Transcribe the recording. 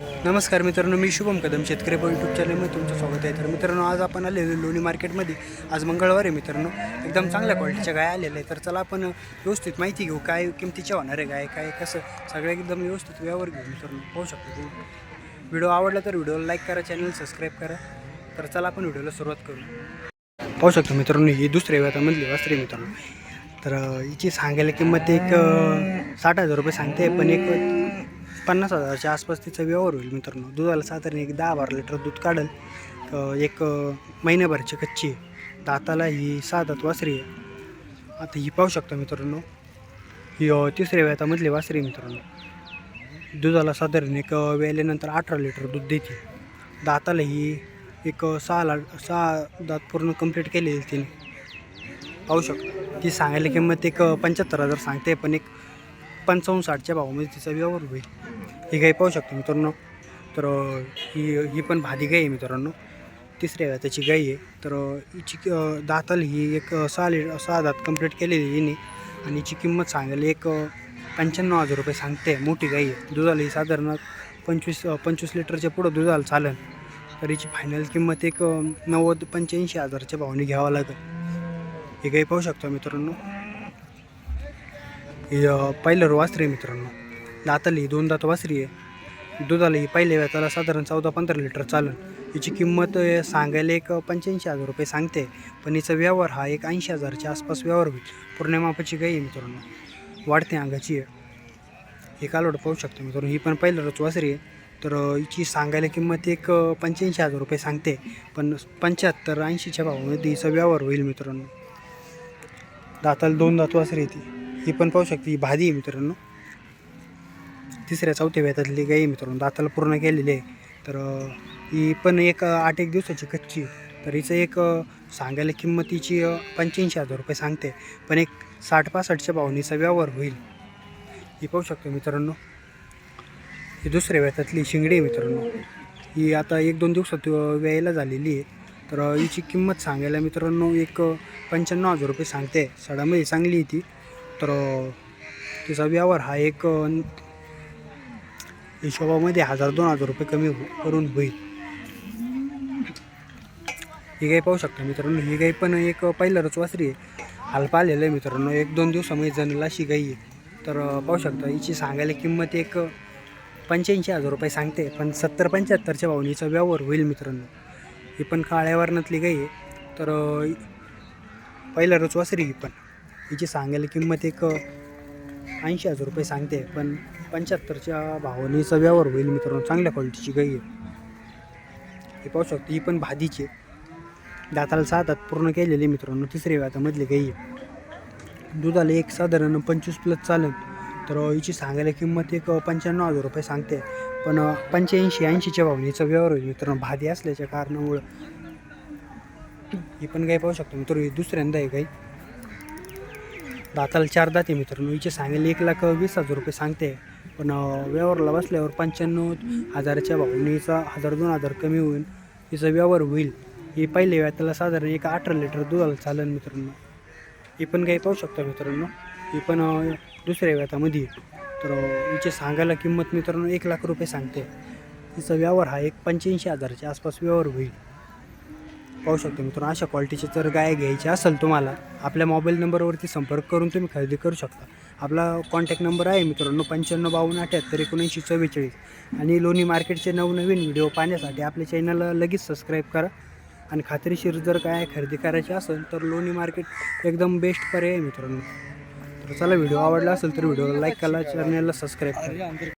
नमस्कार मित्रांनो मी शुभम कदम शेतकरी पण यूट्यूब चॅनलमध्ये तुमचं स्वागत आहे. तर मित्रांनो आज आपण आलेलो लोणी मार्केटमध्ये. आज मंगळवार आहे मित्रांनो. एकदम चांगल्या क्वालिटीच्या गाय आलेल्या आहे तर चला आपण व्यवस्थित माहिती घेऊ. काय किमतीच्या होणार आहे गाय? काय कसं? सगळं एकदम व्यवस्थित व्यवहार घेऊ मित्रांनो पाहू शकतो व्हिडिओ आवडला तर व्हिडिओला लाईक करा चॅनल सबस्क्राईब करा. तर चला आपण व्हिडिओला सुरुवात करू. पाहू शकतो मित्रांनो ही दुसऱ्या व्यातामधली वस्त्री मित्रांनो. तर हिची सांगायला किंमत एक साठ हजार रुपये सांगते पण एक पन्नास हजाराच्या आसपास तिचा व्यवहार होईल मित्रांनो. दुधाला साधारण एक दहा बारा लिटर दूध काढेल एक महिन्याभरची कच्ची आहे. दाताला ही सहा दात वासरी आहे. आता ही पाहू शकता मित्रांनो. ही तिसऱ्या वेतामधली वासरी आहे मित्रांनो. दुधाला साधारण एक वेळेनंतर वेल्यानंतर अठरा लिटर दूध देते. दाताला ही एक सहा ला सहा दात पूर्ण कंप्लीट केलेली तिने. पाहू शकतो. ती सांगायला किंमत एक पंच्याहत्तर हजार सांगते पण एक पंचावन्न साठच्या भावामध्ये तिचा व्यवहार होईल. ही गाई पाहू शकतो मित्रांनो. तर ही ही पण भादी गाई आहे मित्रांनो. तिसऱ्या व्याताची गाई आहे. तर हिची दातल दाताल ही एक सहा लि सहा दात कंप्लीट केलेली हिने. आणि हिची किंमत सांगायला एक पंच्याण्णव हजार रुपये सांगते. मोठी गाई आहे. दुधाला ही साधारण पंचवीस पंचवीस लिटरच्या पुढं दुधाला चालेल. तर हिची फायनल किंमत एक नव्वद पंच्याऐंशी हजारच्या भावाने घ्यावं लागेल. हे गाई पाहू शकतो मित्रांनो. ही पहिलं वासरी आहे मित्रांनो. दातली दोन दात वासरी आहे. दुधाला ही पहिल्या वेळाला साधारण चौदा पंधरा लिटर चालेल हिची किंमत सांगायला एक पंच्याऐंशी हजार रुपये सांगते. पण हिचा व्यवहार हा एक ऐंशी हजारच्या आसपास व्यवहार होईल. पूर्ण मापाची गाई आहे मित्रांनो. वाढते अंगाची आहे. ही कालवड पाहू शकतो मित्रांनो. ही पण पहिलं वासरी आहे. तर हिची सांगायला किंमत एक पंच्याऐंशी हजार रुपये सांगते. पण पंच्याहत्तर ऐंशीच्या भावामध्ये हिचा व्यवहार होईल मित्रांनो. दाताला दोन दात वासरी येते ही पण पाहू शकते ही भादी आहे मित्रांनो. तिसऱ्या चौथ्या वेतातली गाई मित्रांनो दाताला पूर्ण केलेली आहे. तर ही पण एक आठ एक दिवसाची कच्ची तर हिचं एक सांगायला किंमत पंच्याऐंशी हजार रुपये सांगते. पण एक साठ पासष्टच्या भावनीचा व्यवहार होईल. ही पाहू शकतो मित्रांनो. ही दुसऱ्या वेतातली शिंगडी आहे मित्रांनो. ही आता एक दोन दिवसात व्यायला झालेली आहे. तर हिची किंमत सांगायला मित्रांनो एक पंच्याण्णव हजार रुपये सांगते. सडामध्ये चांगली आहे ती. तर तिचा व्यवहार हा एक हिशोबामध्ये हजार दोन हजार रुपये कमी हो- करून होईल. ही गाई पाहू शकता मित्रांनो ही गाई पण एक पहिल्याच वासरी आहे. हलपा आलेलं आहे मित्रांनो एक दोन दिवसामध्ये जणला अशी गाई आहे. तर पाहू शकता हिची सांगायला किंमत एक पंच्याऐंशी हजार रुपये सांगते पण सत्तर पंच्याहत्तरच्या भावनीचा व्यवहार होईल मित्रांनो. ही पण काळ्यावरणातली गाई आहे. तर अं, पहिला वासरी ही पण. हिची सांगायला किंमत एक ऐंशी हजार रुपये सांगते पण पंच्याहत्तरच्या भावनीचा व्यवहार होईल मित्रांनो चांगल्या क्वालिटीची गाई आहे. हे पाहू शकतो ही पण भादीची आहे. दाताला सात पूर्ण केलेली मित्रांनो तिसरी व्यातामधली गाई आहे. दुधाला एक साधारण पंचवीस प्लस चालेल तर हिची सांगायला किंमत एक पंच्याण्णव हजार रुपये सांगते. पण पंच्याऐंशी ऐंशीच्या भावनीचा व्यवहार होईल मित्रांनो भादी असल्याच्या कारणामुळं. ही पण गाय पाहू शकतो मित्र ही दुसऱ्यांदा आहे गाई. दाताला चार दाते मित्रांनो हिचे सांगेल एक लाख वीस हजार रुपये सांगते. पण व्यवहारला बसल्यावर पंच्याण्णव हजाराच्या भावनीचा हजार दोन हजार कमी होईल. तिचा व्यवहार होईल. हे पहिले व्याताला साधारण एक अठरा लिटर दुधाला चालेल मित्रांनो. हे पण काही पाहू शकता मित्रांनो. ही पण दुसऱ्या व्यातामध्ये तर हिचे सांगायला किंमत मित्रांनो एक लाख रुपये सांगते. तिचा व्यवहार हा एक पंच्याऐंशी हजाराच्या आसपास व्यवहार होईल. पाहू शकतो मित्रांनो अशा क्वालिटीचे जर गाय घ्यायची असेल तुम्हाला आपल्या मोबाईल नंबरवरती संपर्क करून तुम्ही खरेदी करू शकता. आपला कॉन्टॅक्ट नंबर आहे मित्रांनो पंच्याण्णव बावन्न अठ्याहत्तर एकोणऐंशी चव्वेचाळीस. आणि लोणी मार्केटचे नवनवीन व्हिडिओ पाहण्यासाठी आपल्या चॅनलला लगेच सबस्क्राईब करा. आणि खात्रीशीर जर काय खरेदी करायची असेल तर लोणी मार्केट एकदम बेस्ट पर्याय आहे मित्रांनो. तर चला व्हिडिओ आवडला असेल तर व्हिडिओला लाईक करा चॅनलला सबस्क्राईब करा.